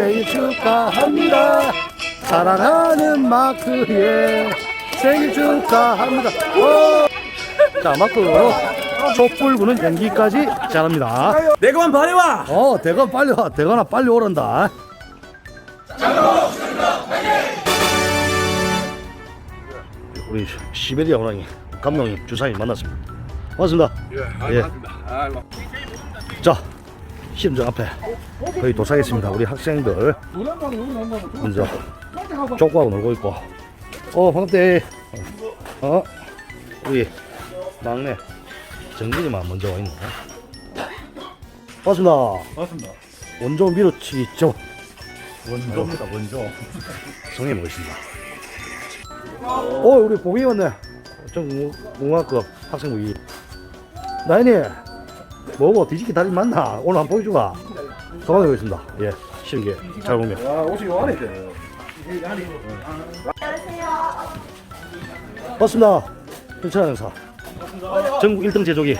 생일 축하합니다. 사랑하는 마크의 생일 축하합니다. 오! 자, 마크. 촛불 부는 연기까지 잘합니다. 내가만 말해와. 어, 대건 빨리 와. 대건아 빨리 오란다. 우리 시베리아 호랑이 감독님 주사님 만났습니다. 반갑습니다. 예. 자, 시험장 앞에 거의 도착했습니다. 우리 학생들 먼저 족구하고 놀고 있고. 어, 반갑대. 어, 우리 막내 정근이만 먼저 와 있네. 반갑습니다. 맞습니다. 원조 밀어치기 죠 원조입니다, 원조. 성에 멋있습니다. 어, 우리 보기 왔네. 정문학급 학생부 2. 나연이, 뭐고 뒤집기 다리 맞나? 오늘 한번 보여주가. 소감해 보겠습니다. 예, 시험계 잘 보면. 아, 옷이 요 안에 있대. 반갑습니다. 현철 형사. 전국 1등 제조기.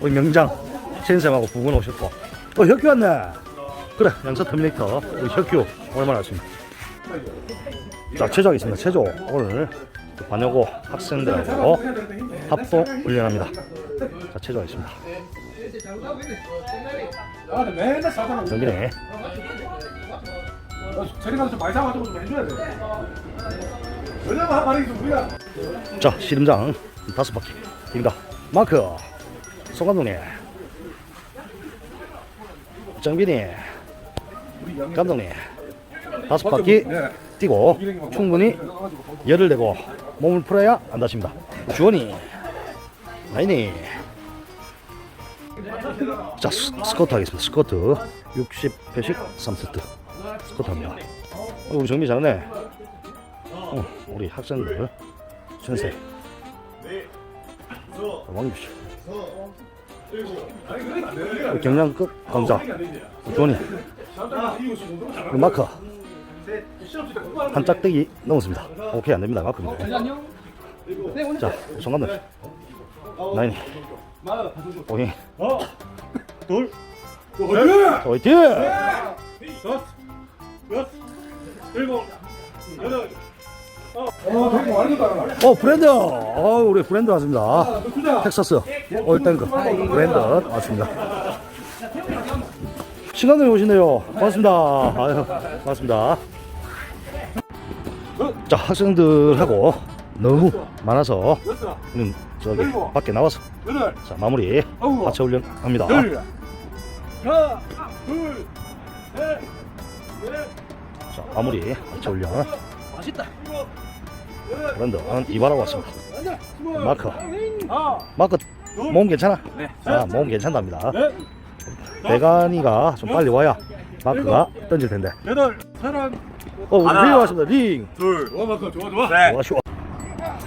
우리 명장先生하고 부근 오셨고. 어, 혁규 왔네. 그래, 양서 터미네이터. 우리 혁규 오랜만에 왔습니다. 자, 최조하겠습니다 최조. 오늘 반여고 학생들하고 합동 훈련합니다. 자, 최조하겠습니다 아, 근데 맨날 사잖아. 정빈이. 저리 가서 좀 많이 사가지고 좀 해줘야 돼. 왜냐면 한 마리 좀 우리가. 자, 씨름장 다섯 바퀴. 입니다. 마크. 송 감독님. 정빈이. 감독님. 다섯 바퀴 네. 뛰고 충분히 열을 내고 몸을 풀어야 안 다칩니다. 주원이. 라인이. 자, 스, 스쿼트 하겠습니다. 스쿼트. 60회씩 3세트. 스쿼트 합니다. 어, 우리 정비 잘하네. 어, 우리 학생들. 선생. 왕규씨. 우리 경량급 강자. 주원이. 우리 마크. 한 짝대기 넘었습니다. 오케이, 안 됩니다. 마크입니다. 자, 송감독. 나인이. 오케이. 둘. 자, 화이팅! 여섯. 여섯. 일곱. 여덟. 어, 되게 많이 따라. 어, 브랜드! 어, 우리 브랜드 왔습니다. 텍사스 올땡크 브랜드 왔습니다. 시간을 오시네요. 반갑습니다. 아유, 반갑습니다. 자, 학생들하고 너무 많아서 저기 밖에 나와서. 자, 마무리 하체 훈련 합니다. 자, 마무리 하체 훈련. 맛있다. 브랜드 이발하고 왔습니다. 마크. 아. 마크 몸 괜찮아? 네. 아, 몸 괜찮답니다. 넷. 대간이가 좀 빨리 와야 마크가 던질 텐데. 여덟. 사람. 어, 우리 왔습니다. 링. 둘. 와, 맞다. 좋아, 좋아. 네. 와, 쉬워.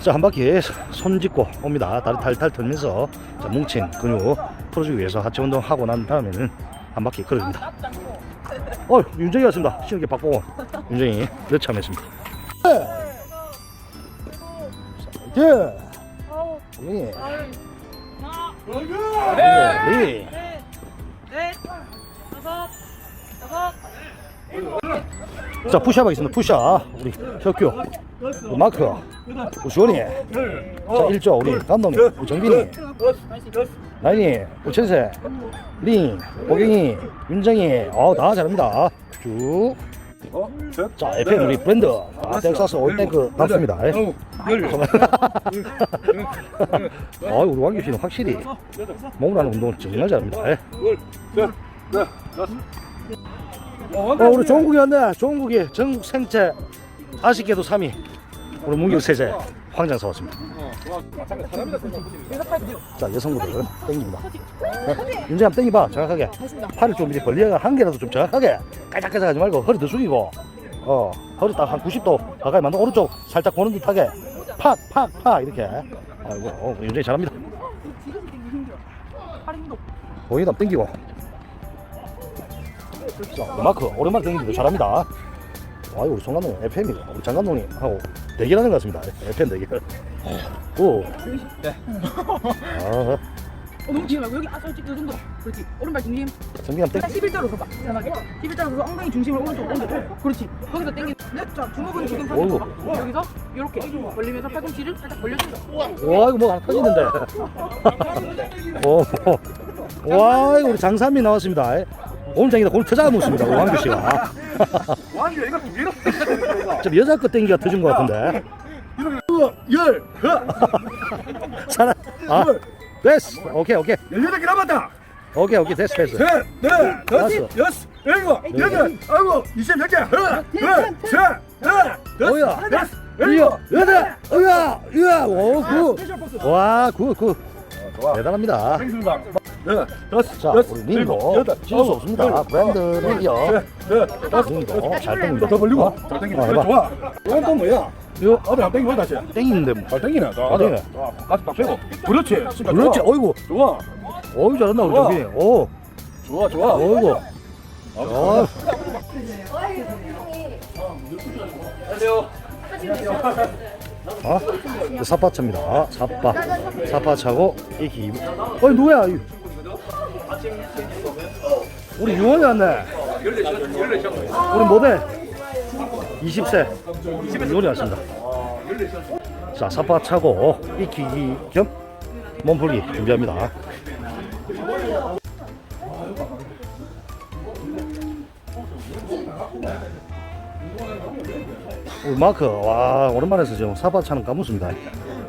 자, 한 바퀴 손 짚고 옵니다. 다리 탈탈 털면서 자, 뭉친 근육 풀어주기 위해서 하체 운동 하고 난 다음에는 한 바퀴 걸어줍니다. 어, 윤정이 왔습니다. 시험기 박보고 윤정이 몇 참했습니다. 예. 예. 예. 예. 넷, 다섯, 여섯, 자, 푸시업 하겠습니다. 푸시업. 우리 혁규, 마크, 우리 주원이. 자, 일조 우리 감독님, 우리 정빈이, 라인이, 우리 천세, 링, 보경이, 윤정이. 어, 다 잘합니다. 쭉. 어, 셋. 자, FM 우리 브랜드. 아, 텍사스 올땡크 반갑습니다. 어, 열. 아, 우리 왕규 씨는 확실히 몸을 하는 운동을 정말 잘합니다. 예. 둘, 셋, 넷, 다섯. 어, 어, 우리 종국이 왔네. 종국이 전국 생체 아쉽게도 3위. 우리 문경 세제 황장 사 왔습니다. 자, 여성분들 땡깁니다. 네, 윤재 한번 땡겨봐. 정확하게. 팔을 좀 이제 벌리가 한 개라도 좀 정확하게 깔짝깔짝 하지 말고 허리 더 숙이고 어, 허리 딱 한 90도 가까이 만든 오른쪽 살짝 보는 듯하게 팍, 팍, 팍 이렇게. 아이고, 어, 윤재 잘합니다. 보이다 땡기고. 자, 마크 오랜만에 땡기는데 잘합니다. 아유 우리 송 감독님 FM이 우리 장 감독님 하고 대결하는 것 같습니다. FM 대결. 오. 네. 아, 어, 너무 뒤에 말고 여기 아 살짝 이 정도 그렇지 오른발 중심 정비함 땡. 11자로 서봐 편하게 11자로 서서 엉덩이 중심을 오른쪽 오른쪽 그렇지 거기서 당겨 자 주먹은 지금 어이구. 팔꿈치 여기서 이렇게 벌리면서 팔꿈치를 살짝 벌려준다 와 이거 뭐 하나 터지는데. 오. 와 이거 우리 장삼이 나왔습니다. 오늘 장이다 오늘 터자가 묻습니다. 우리 왕규 씨가. 왕규 이거 밀어. 좀 여자 거 땡기가 터진 것 같은데. 열. 살아. 아 됐어. 오케이 오케이 열여덟 개 남았다. 오케이 오케이 됐어 됐어. 셋, 넷, 다섯, 다섯. 여섯, 일곱, 여덟, 아홉, 이십 몇 개. 하나, 둘, 셋, 넷, 뭐야? 다섯, 여섯, 일곱 여덟 으아 으아 오구 와굿굿 좋아. 대단합니다. 생수방. 네, 다섯, 자 여섯, 우리 님도 일곱, 여덟, 지을 수 없습니다. 브랜드는 이어 네, 다섯, 님도 잘 땡깁니다. 더 벌리고. 어? 잘 어, 땡기네. 해봐. 좋아. 이건 또 뭐야? 이거 어디 한 땡기고 다시. 땡기는데 뭐. 잘 땡기네. 자, 잘 땡기네. 자, 가슴 딱 펴고. 그렇지. 그렇지 좋아. 어이구 좋아. 어이 잘한다 우리 좋아. 정빈이 오 좋아, 좋아. 어이구 어. 아, 그 사파차입니다. 사파, 사파차고 이기. 어이 누구야? 이. 우리 유원이 왔네. 우리 모델 20세 유원이 왔습니다. 자, 사파 차고 익히기 겸 몸풀기 준비합니다. 우리 마크 와 오랜만에 해서 지금 사바차는 까먹습니다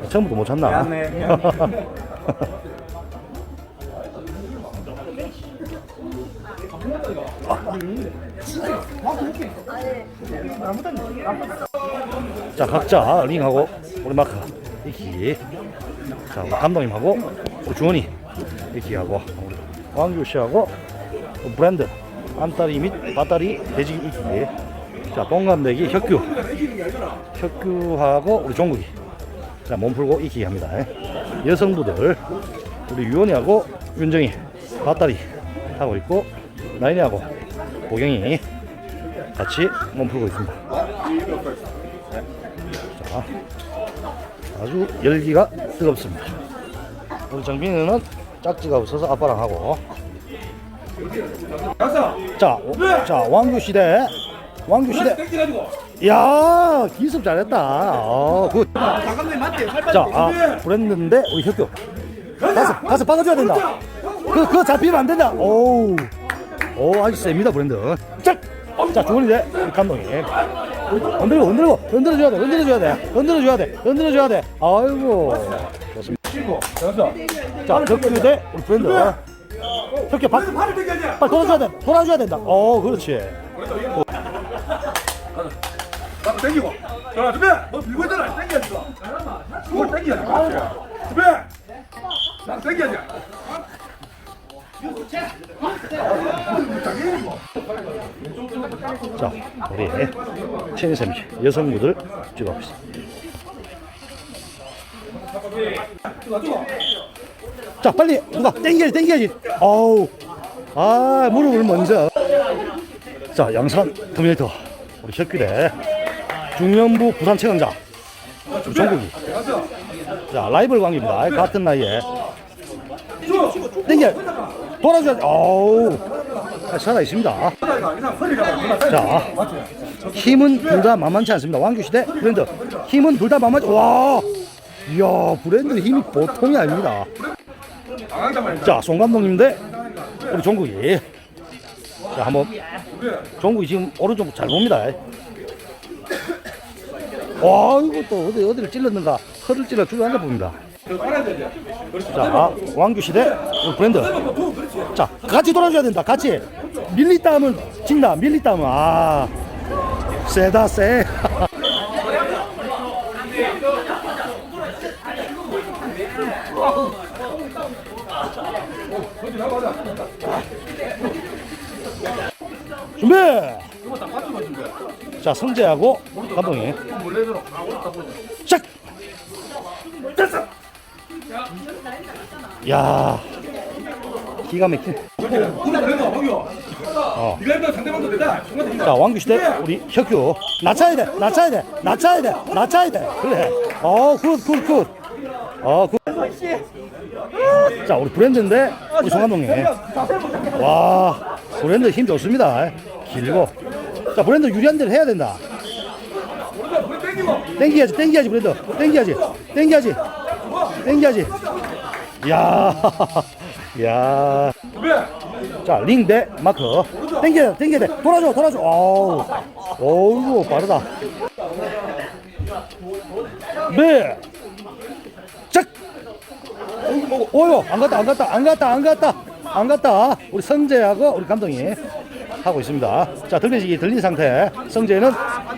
처음부터 못 찾나 자 각자 링하고 우리 마크 이키. 자 우리 감독님하고 우리 주원이 이키하고 우리 왕규 씨하고 또 브랜드 안다리 및 밭다리 돼지 이키. 자 동갑내기 혁규. 혁규하고 우리 종국이. 자 몸 풀고 이키기 합니다. 여성부들. 우리 유원이하고 윤정이 밭다리 하고 있고 나인이하고 보경이 같이 몸 풀고 있습니다 자 아주 열기가 뜨겁습니다 우리 정빈이는 짝지가 없어서 아빠랑 하고. 자, 오- 자 왕규 시대 왕규 시대. 야 기습 잘했다 어, 굿. 자, 아, 브랜드인데 우리 혁규 가서 가서 박아줘야 된다. 그 그거 잡히면 안 된다. 오우, 오 아주 셉니다 브랜드. 짝, 자 우리 감독님. 흔들고 흔들고 흔들어줘야 돼, 흔들어줘야 돼, 흔들어줘야 돼, 흔들어줘야 돼. 아이고, 좋습니다. 자대 우리 브랜드. 팔을 땡겨야 빨리 돌아줘야 돼, 돌아줘야 된다. 어, 그렇지. 나도 땡기고. 자, 준비. 너 밀고 있잖아. 땡겨야지. 그걸 땡겨야지. 그렇지. 준비. 나도 땡겨야지. 자, 우리 체니쌤 여성분들 찍어봅시다. 자, 빨리 누가 땡겨야지, 땡겨야지. 어우, 아 무릎을 먼저. 자, 양산 터미네이터 우리 혁규대 중년부 부산 최강자 종국이. 자, 라이벌 관계입니다. 같은 나이에 땡겨 돌아줘야지. 어우, 살아 있습니다. 자, 힘은 둘 다 만만치 않습니다. 왕규 시 대 브랜드 힘은 둘 다 만만치. 와, 이야 브랜드 힘이 보통이 아닙니다. 자, 송 감독님 대 우리 종국이. 자, 한번 종국이 지금 오른쪽 잘 봅니다. 와, 또 어디 어디를 찔렀는가? 허를 찔러 주저앉아 봅니다. 자, 왕규 시대 우리 브랜드. 자, 같이 돌아줘야 된다. 같이. 밀리다 하면 진다. 밀리다 하면 아. 세다 세. 준비. 자, 성재하고 감독님. 야. 기가 막힌. 어. 자 왕규 시대 우리 혁규 낮춰야 돼 낮춰야 돼 낮춰야 돼 낮춰야 돼 그래 어굿굿굿 아, 그. 자, 우리 브랜드인데, 우리 송 감독님. 와, 브랜드 힘 좋습니다. 길고. 자, 브랜드 유리한 대로 해야 된다. 땡겨야지, 땡겨야지, 브랜드. 땡겨야지, 땡겨야지, 땡겨야지. 야, 야. 자, 링대 마크. 땡겨, 땡겨 돼. 돌아줘, 돌아줘. 어우, 어우, 빠르다. 네. 짝. 오요, 안 갔다, 안 갔다, 안 갔다, 안 갔다, 안 갔다. 우리 성재하고 우리 감독이 하고 있습니다. 자, 들리지 들린 상태. 성재는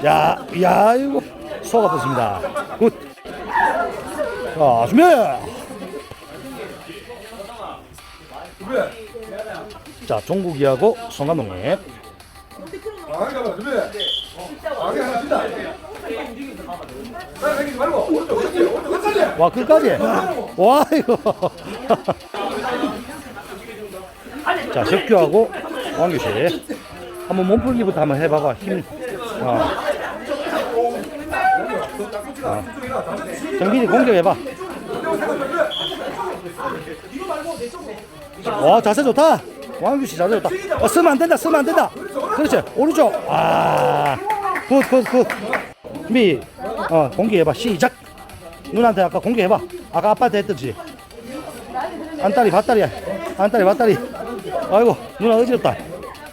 야, 야, 이거 소가 붙습니다. 굿. 자, 준비. 자, 종국이하고 송 감독님. 강하게 가봐. 준비. 강하게 하나 친다. 빨리 당기지 말고. 오른쪽, 그렇지. 오른쪽, 끝까지. 와 끝까지 와 이거 자 석규하고 왕규 씨 한번 몸풀기부터 한번 해봐봐 힘 어. 어. 정빈이 공격해봐 와 자세 좋다 왕규 씨 자세 좋다 어, 쓰면 안 된다 쓰면 안 된다 그렇지 오른쪽 아굿굿굿 준비 어 공격해봐 시작 누나한테 아까 공개해봐. 아까 아빠한테 했듯이. 안다리, 밭다리야. 안다리, 밭다리. 아이고, 누나 어지럽다.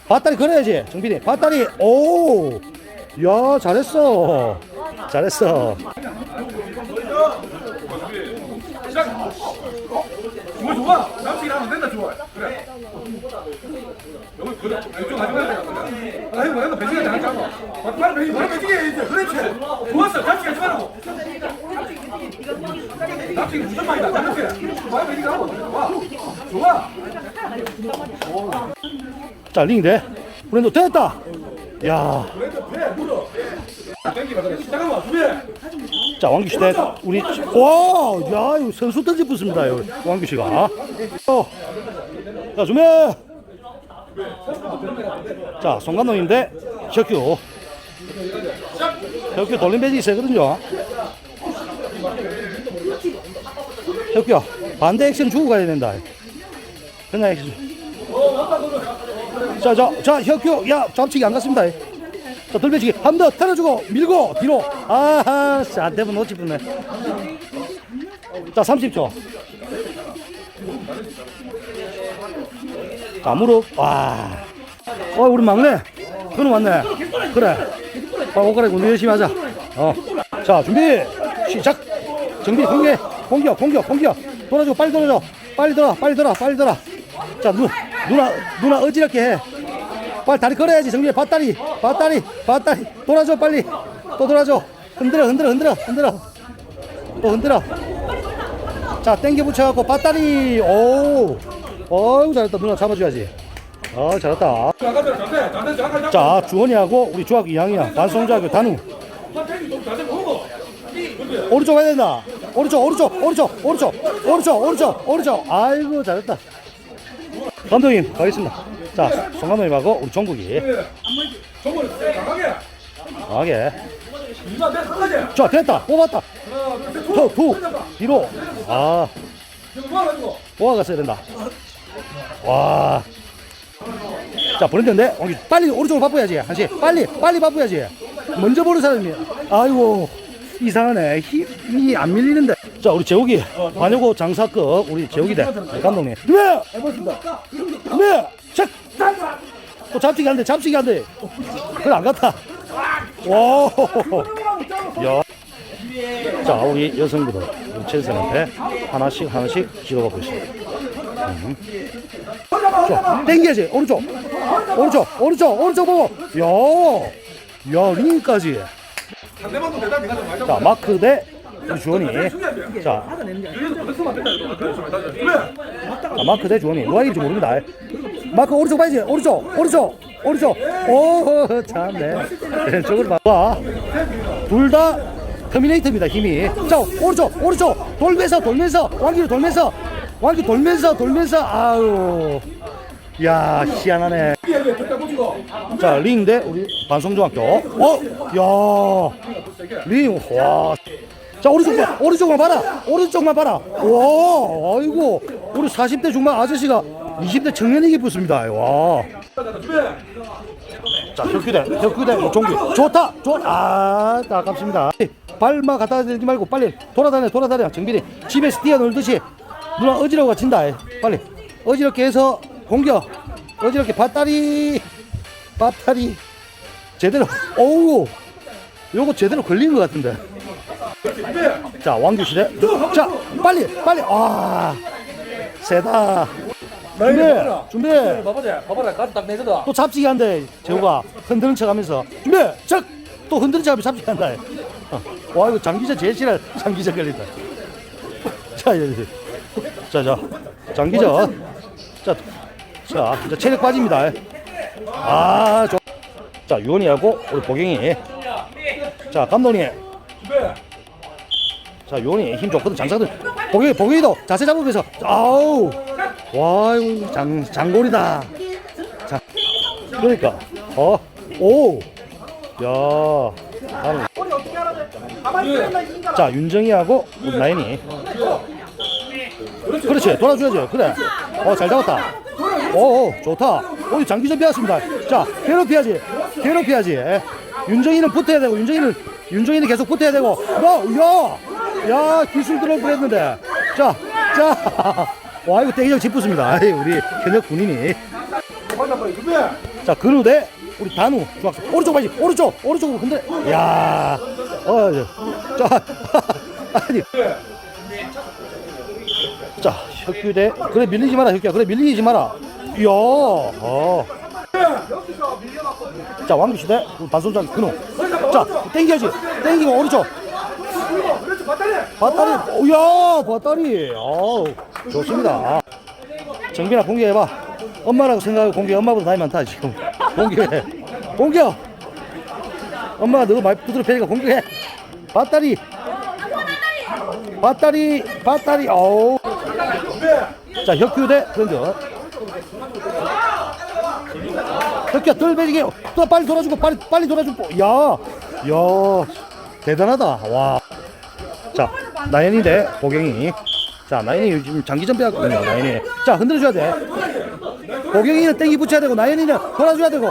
밭다리 걸어야지, 정빈이. 밭다리, 오! 야, 잘했어. 잘했어. 좋아. 남치기 하면 된다, 좋아. 그래. 여기 그래. 이쪽 가지 말자. 아, 이거? 배지가 잘 잡아. 빨리 빨리 배지게 해야지. 그렇지. 좋았어. 남치기 하지 말라고. 남치기 무슨 말이다. 그렇지. 빨리 배지가 하고. 좋아. 좋아. 자, 링 돼. 브랜드 됐다. 야, 왼쪽 배 물어. 그래. 잠깐만. 준비. 자, 왕규 씨 대. 우리, 와, 야, 이거 선수 던지 붙습니다, 여기. 왕규 씨가. 어. 자, 준비. 자, 송감독인데, 혁규. 혁규 돌림 배지 세거든요. 혁규야, 반대 액션 주고 가야 된다. 그냥 액션. 자, 자, 자, 혁규, 야, 잡치기 안 갔습니다. 자, 돌배치기 한 번더 틀어주고 밀고 뒤로. 아하, 자, 대본 놓칠 뻔네. 자, 30초. 자, 무릎. 와. 어, 우리 막내. 그는 왔네. 그래. 아, 옷 갈아 입고 우리 열심히 하자. 어. 자, 준비. 시작. 정비, 공개. 공격, 공격, 공격. 돌아줘, 빨리 돌아줘. 빨리 돌아, 빨리 돌아, 빨리 돌아. 자, 누, 누나, 누나 어지럽게 해. 빨리 다리 걸어야지, 정비. 밭다리, 밭다리, 밭다리. 돌아줘, 빨리. 또 돌아줘. 흔들어, 흔들어, 흔들어, 흔들어. 또 흔들어. 자, 땡겨 붙여갖고 밭다리. 오. 어이구, 잘했다. 누나 잡아줘야지. 어, 잘했다. 자, 주원이하고 우리 중학교 2학년 반송중학교 단우. 오른쪽 가야 된다. 오른쪽, 오른쪽, 오른쪽, 오른쪽, 오른쪽, 오른쪽, 오른쪽. 아이고, 잘했다. 감독님, 가겠습니다. 자, 송 감독님하고 우리 종국이. 정말 강하게. 강하게. 이만 내 끝까지. 자, 됐다. 뽑았다. 하나, 둘, 셋. 뒤로. 아, 모아가지고. 모아갔어야 된다. 와. 자, 보는데 어, 빨리 오른쪽으로 바꿔야지. 한시 빨리, 빨리 바꿔야지. 먼저 보는 사람이. 아이고, 이상하네. 힘이 안 밀리는데. 자, 우리 재욱이. 반여고 장사급 우리 재욱이 대 감독님. 네! 해봤습니다. 네! 책! 또 잡치기 안 돼, 잡치기 안 돼. 그래, 안 갔다. 와. 야. 자, 우리 여성분들, 우리 최선한테 하나씩 하나씩 지도받고 있습니다. 음. 자, 땡겨야지. 오른쪽. 오른쪽, 오른쪽, 오른쪽 보고. 야, 야, 링까지. 자, 마크 대 주원이. 자. 자, 마크 대 주원이. 누가 이길지 모릅니다. 마크 오른쪽 봐야지. 오른쪽, 오른쪽, 오른쪽. 오, 참네. 왼쪽으로 봐. 둘 다 터미네이터입니다. 힘이. 자, 오른쪽, 오른쪽. 돌면서, 돌면서. 왕기로 돌면서. 왕기 돌면서, 돌면서. 아유. 야, 희한하네. 자, 링대 우리 반송중학교. 어, 야, 링, 와. 자 오른쪽 봐 오른쪽만 봐라 오른쪽만 봐라 와 아이고 우리 40대 중반 아저씨가 20대 청년에게 붙습니다. 와. 자 혁규대 혁규대 종규 좋다 좋 아 아깝습니다. 발만 갖다 대지 말고 빨리 돌아다녀 돌아다녀. 정빈이 집에서 뛰어놀듯이 누나 어지러워가 진다. 빨리. 어지럽게 해서 공격. 어지럽게 밭다리. 밭다리. 제대로. 어우. 요거 제대로 걸린 것 같은데. 자 왕규 시대 자 빨리 빨리. 아 세다 준비 준비 봐봐라 봐봐라. 가슴 딱 내거든 또 잡지기 한대 재호가. 흔드는 척 하면서. 준비 척또 흔드는 척 하면 잡지기 한다 어. 와 이거 장기자 제일 싫어 장기자 걸린다. 자 이제 이제. 자, 자. 장기자. 자, 자 체력 빠집니다 아 좋. 자 유원이하고 우리 보경이. 자 감독님. 자 요원이 힘 좋거든. 장사들 보경이 보경이도 자세 잡으면서. 아우 와 이거 장 장골이다. 자 그러니까. 어 오야 다음 자 윤정이하고 나인이. 그렇지 돌아줘야지 그래. 어 잘 잡았다. 오 좋다. 오 장기전 배웠습니다. 자 괴롭혀야지. 괴롭혀야지. 윤정이는 붙어야 되고 윤정이는 윤정이는 계속 붙어야 되고. 너 야 야 기술 들어 그랬는데. 자 자 와 이거 땡기장 짚붙습니다. 아이, 우리 현역 군인이. 자 근우 대 우리 단우 중학생. 오른쪽 봐야지. 오른쪽 오른쪽으로 흔들어. 야 어, 자 아니. 자 혁규 대. 그래 밀리지 마라 혁규야. 그래 밀리지 마라. 이야 어. 자 왕규 시대 우리 반손장 근우. 자 땡겨야지. 땡기고 오른쪽 밧다리! 오야 밧다리. 아우 좋습니다. 정빈아 공개해봐. 엄마라고 생각하고 공개 엄마보다 나이 많다 지금. 공개해 공격 엄마가 너 많이 두드려 패니까 공격해 밧다리. 밧다리 밧다리. 어우. 자 혁규 대 그런데 혁규야 또 빨리 돌아주고 빨리 빨리 돌아주고. 야 야 대단하다. 와 자 나연이 대 보경이. 자 나연이 요즘 장기전 배웠거든요 나연이. 자 흔들어줘야 돼. 보경이는 땡기 붙여야 되고 나연이는 돌아줘야 되고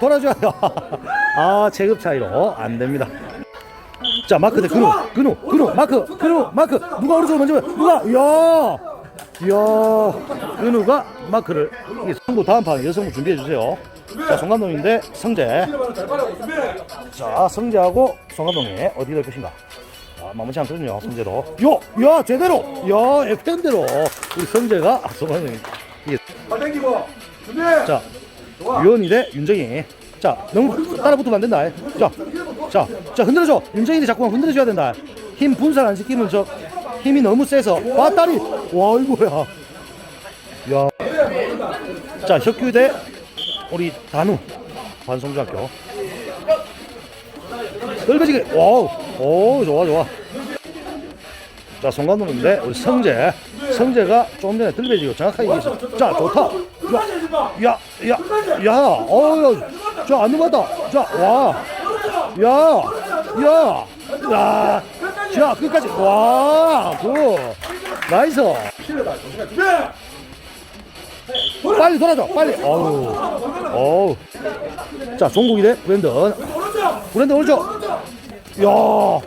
돌아줘야 돼아 체급 차이로. 안 됩니다. 자 마크 대 근우. 근우 근우 마크 근우 마크. 누가 오른쪽으로 먼저 봐. 누가? 이야! 이야! 근우가 마크를 이 성부 다음 판 여성부 준비해 주세요. 자 송감독인데 성재. 자 성재하고 송감독이 어디 될 것인가 자 마무리 않거든요 성재도 요야 제대로 야 FM대로 우리 성재가 아, 이게 발 당기고 준비 자, 유원이 대 윤정이. 자, 너무 따라 붙으면 안 된다. 자, 자, 자, 흔들어줘. 윤정이를 자꾸만 흔들어줘야 된다. 힘 분산 안 시키면 저 힘이 너무 세서. 왔다리! 와, 이거야. 야. 자, 혁규 대 우리 단우. 반송중학교. 넓어지게. 와우. 오, 좋아, 좋아. 자, 송감독인데 우리 성재. 성재가 조금 전에 들배지고 정확하게 얘기했어. 자, 좋다. 야, 야, 야, 야, 어우, 저, 안 넘어갔다. 자, 와. 야, 야, 야, 자, 끝까지. 와, 굿. 나이스. 빨리 돌아줘, 빨리. 어우, 어우. 자, 종국이 대 브랜든. 브랜든 오른쪽. 야, 와.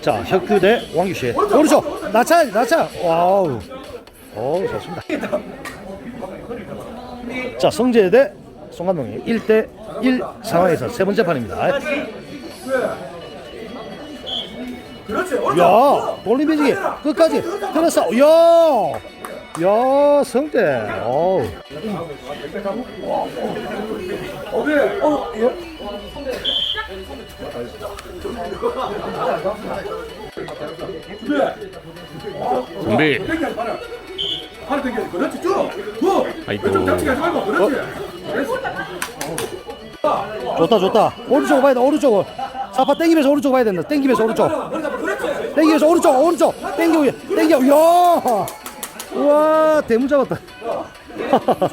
자, 혁규 대 왕규 씨. 오른쪽. 나차, 나차. 와우. 오, 좋습니다. 자, 성재 대 송감독님 1대 1 상황에서 세 번째 판입니다. 야, 돌림배지기 끝까지 들었어. 야, 야, 성재. 어우. 어, 야. 준비 준비. 당겨 그렇지 쭉쭉 아이고. 왼쪽 잡치기 하지 말고 그렇지 좋다, 좋다. 오른쪽 봐야 돼, 오른쪽을. 사파 땡기면서 오른쪽 봐야 된다. 땡기면서 오른쪽. 땡기면서 오른쪽, 오른쪽. 땡겨, 땡겨. 야! 우와, 대문 잡았다.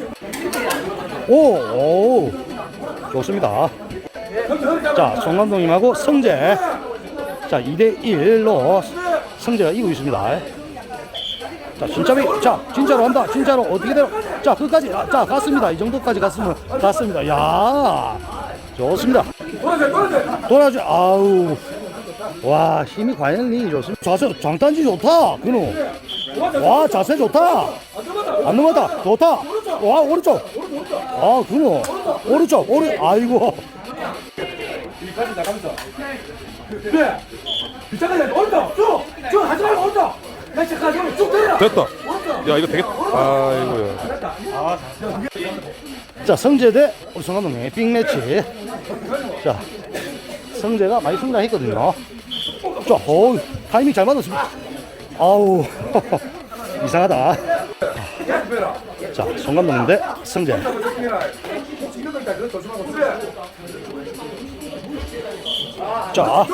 오, 오. 좋습니다. 자, 송감독님하고 성재. 자, 2대1로 성재가 이기고 있습니다. 자, 진짜비. 자, 진짜로 한다. 진짜로. 어떻게 되나? 자, 끝까지. 아, 자, 갔습니다. 이 정도까지 갔으면 갔습니다. 야 좋습니다. 돌아줘. 아우. 와, 힘이 과연 링이 좋습니다. 자세, 장단지 좋다. 근우. 와, 자세 좋다. 안 넘어다. 좋다. 와, 오른쪽. 아, 근우. 오른쪽. 오른, 아이고. 여기까지 나가면서 그래 비장하게 온다 쭉쭉 하지 말고 쭉 때려 됐다. 야 이거 되겠다. 아이고야. 자, 성재 대 우리 성감독님 빅매치. 자, 성재가 많이 성장했거든요. 자, 어우, 타이밍 잘 맞았습니다. 아우, 이상하다. 자, 성감독님 대 성재. 자,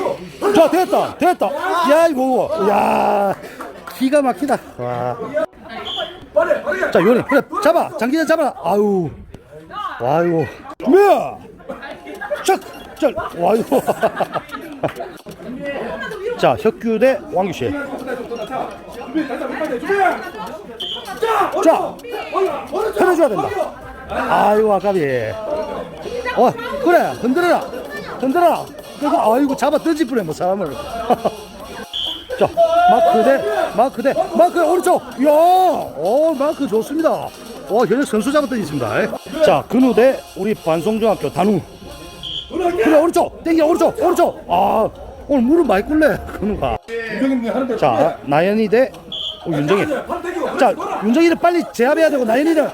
자, 됐다, 됐다. 야, 이거, 야, 기가 막히다. 와. 자, 요리, 잡아. 장기전 잡아. 아유. 와유. 뭐야? 쫙, 쫙, 와유. 자, 혁규 대 왕규 씨. 준비 준비 자 자, 해내줘야 된다. 아이고, 아까비. 어, 그래, 흔들어라. 흔들어라. 그거, 아이고, 잡아 던질 뻔해, 뭐, 사람을. 자, 마크 대, 마크 대, 마크 오른쪽. 이야, 어, 마크 좋습니다. 와, 현역 선수 잡아 던졌습니다. 자, 근우 대 우리 반송중학교 단우. 그래, 오른쪽. 땡겨, 오른쪽, 오른쪽. 아, 오늘 무릎 많이 꿇네. 윤정님 하는데 자, 나연이 대 어, 윤정이. 자, 윤정이를 빨리 제압해야 되고 나연이는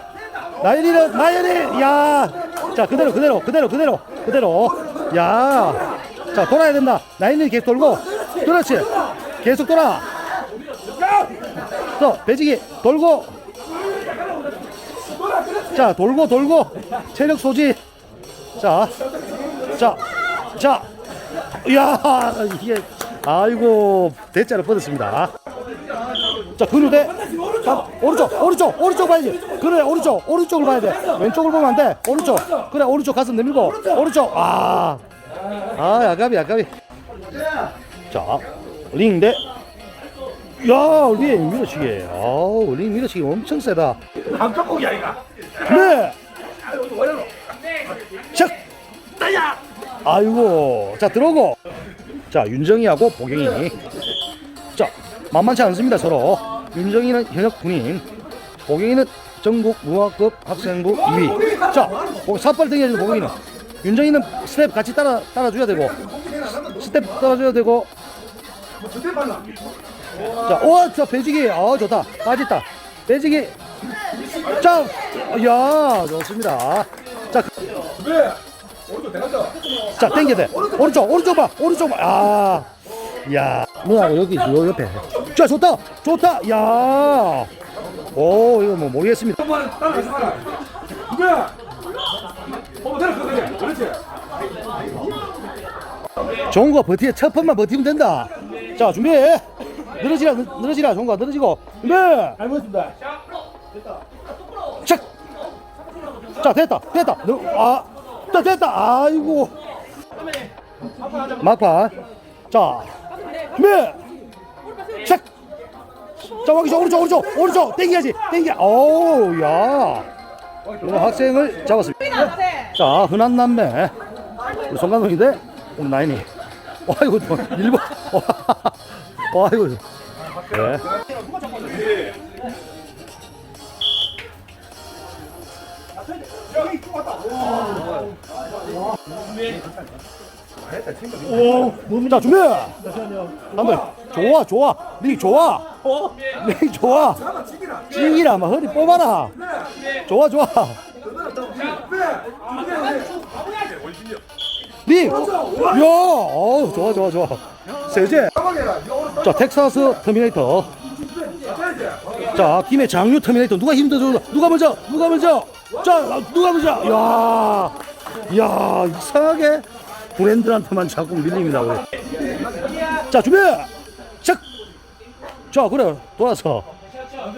나연이는 나연이! 야, 자 그대로 그대로 그대로 그대로 그대로. 야, 자 돌아야 된다. 나연이 계속 돌고, 그렇지, 계속 돌아. 또 배지기 돌고, 자 돌고 돌고. 체력 소지. 자, 자, 자, 야 이게 아이고 대자를 뻗었습니다. 자, 근우 대. 자, 오른쪽, 오른쪽, 오른쪽 봐야지. 그래, 오른쪽, 오른쪽을 봐야 돼. 왼쪽을 보면 안 돼. 오른쪽. 그래, 오른쪽 가슴 내밀고. 오른쪽. 아. 아, 야가비, 야가비. 자, 링 대. 야, 링 밀어치기. 아우, 링 밀어치기 엄청 세다. 한쪽국이 아이가 네. 척. 아이고. 자, 들어오고. 자, 윤정이하고 보경이. 자, 만만치 않습니다, 서로. 윤정이는 현역 군인, 보경이는 전국 무학급 학생부 2위. 자, 보- 삿발 등에 보경이는. 윤정이는 스텝 같이 따라, 따라줘야 되고, 스텝 따라줘야 되고, 자, 오, 자, 배지기. 아, 좋다. 빠졌다. 배지기. 자, 야, 좋습니다. 자, 그- 자 자, 땡겨야 돼. 오른쪽, 오른쪽 봐. 오른쪽 봐. 아, 야. 누나하고 여기, 요 옆에. 자, 좋다. 좋다. 야. 오, 이거 뭐 모르겠습니다. 한번 따라가지 마라 준비 어 내려 그래 그렇지 좋은 거 버티, 첫 번만 버티면 된다. 자, 준비. 늘어지라, 늘- 늘어지라. 좋은 거 늘어지고. 준비. 착. 자, 됐다. 됐다. 너, 아, 됐다. 됐다. 아이고. 막판. 자, 준비. 착. 자, 왕기 오른쪽, 오른쪽, 오른쪽. 땡겨야지. 땡겨. 오우, 야. 오늘 학생을 잡았습니다. 자, 흔한 남매. 우리 송강동인데, 이거 뭐, 일본. 와, 이거. 네. 오, 자, 준비. 한번 좋아, 좋아. 리 좋아. 리 좋아. 찡이라, 막 허리 뽑아라. 좋아, 좋아. 리, 야, 어, 좋아, 좋아, 좋아. 세제. 자, 텍사스 터미네이터. 자, 김해 장유 터미네이터. 누가 힘들어? 누가 먼저? 누가 먼저? 자, 누가 먼저? 야, 야, 이상하게 브랜드한테만 자꾸 밀립니다, 우리. 자, 준비! 착! 자, 그래. 돌아서.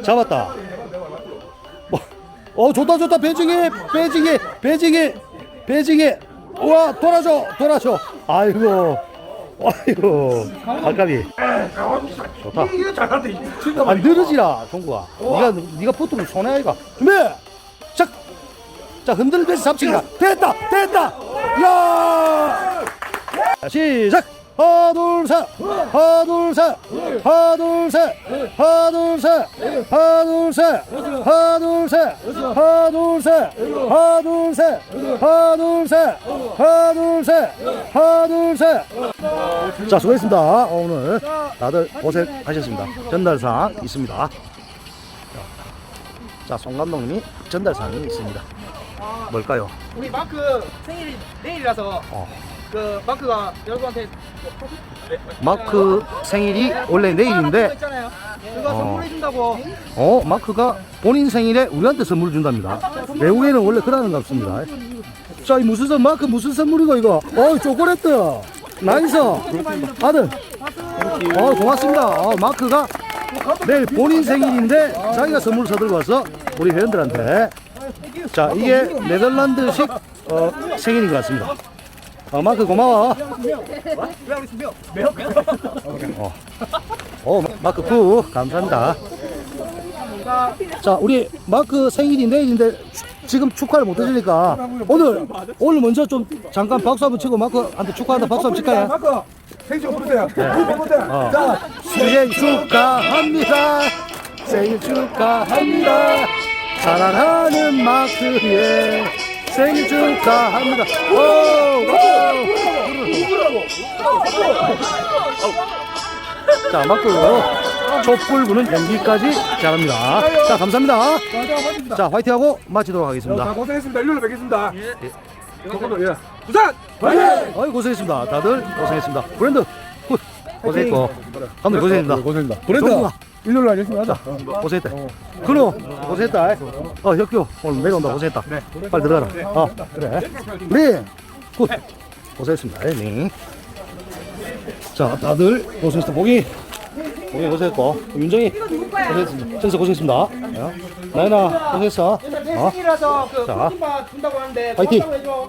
잡았다. 어, 어, 좋다, 좋다. 배지기, 배지기, 배지기, 배지기. 우와 돌아줘 돌아줘 아이고 아이고 아까비 좋다 이게 잘한다 진짜 아 느려지라 종구가 네가 네가 붙으면 손해 아이가 준비 자, 자 흔들면서 잡치기다 됐다 됐다 야 자, 시작 하나 둘셋 하나 둘셋 하나 둘셋 하나 둘셋 하나 둘셋 하나 둘셋 하나 둘셋 하나 둘셋 하나 둘셋 하나 둘셋 하나 둘셋 자 수고했습니다 어, 오늘 다들 고생하셨습니다 전달사항 있습니다 자, 송 감독님이 전달사항이 있습니다. 뭘까요? 우리 마크 생일이 내일이라서 어. 그 마크가 여러분한테 마크 생일이 원래 내일인데, 있잖아요. 그거 어. 선물해 준다고. 어, 마크가 본인 생일에 우리한테 선물을 준답니다. 외국에는 원래 그러는 것 같습니다. 자, 이 무슨 선, 마크 무슨 선물이고, 이거? 어, 초콜릿. 나이스. 아들. 어, 고맙습니다. 어, 마크가 내일 본인 생일인데 자기가 선물 사들고 와서 우리 회원들한테 자, 이게 네덜란드식 어, 생일인 것 같습니다. 어, 마크 고마워. 어, 어 마크 구 감사합니다. 자, 우리 마크 생일이 내일인데 추- 지금 축하를 못 해주니까 오늘 오늘 먼저 좀 잠깐 박수 한번 치고 마크한테 축하한다 박수 한번 칠까요? 생일 보세요 어. 자 생일 축하합니다. 생일 축하합니다. 사랑하는 마크의 생일 축하합니다. 오, 오. 자, 마크 촛불 부는 연기까지 잘합니다. 자, 감사합니다. 자, 화이팅하고 마치도록 자, 하겠습니다. 고생했습니다. 일요일에 뵙겠습니다. 예. 예. 부산! 어이 고생했습니다. 다들 고생했습니다. 브랜드 굿 고생했고 감독 고생했습니다. 고생입니다. 정국아. 일요일 날 열심히 하자. 고생했다. 근호 고생했다. 어 혁규 오늘 내려온다 고생했다. 빨리 들어가라. 어 그래. 우리 굿 고생했습니다. 네. 자 다들 고생했습니다. 보기 보기 고생했고 윤정이 고생했습니다. 전서 고생했습니다. 어. 나연아 고생했어. 어. 그 자. 준다고 하는데 화이팅! 고맙다고 해줘.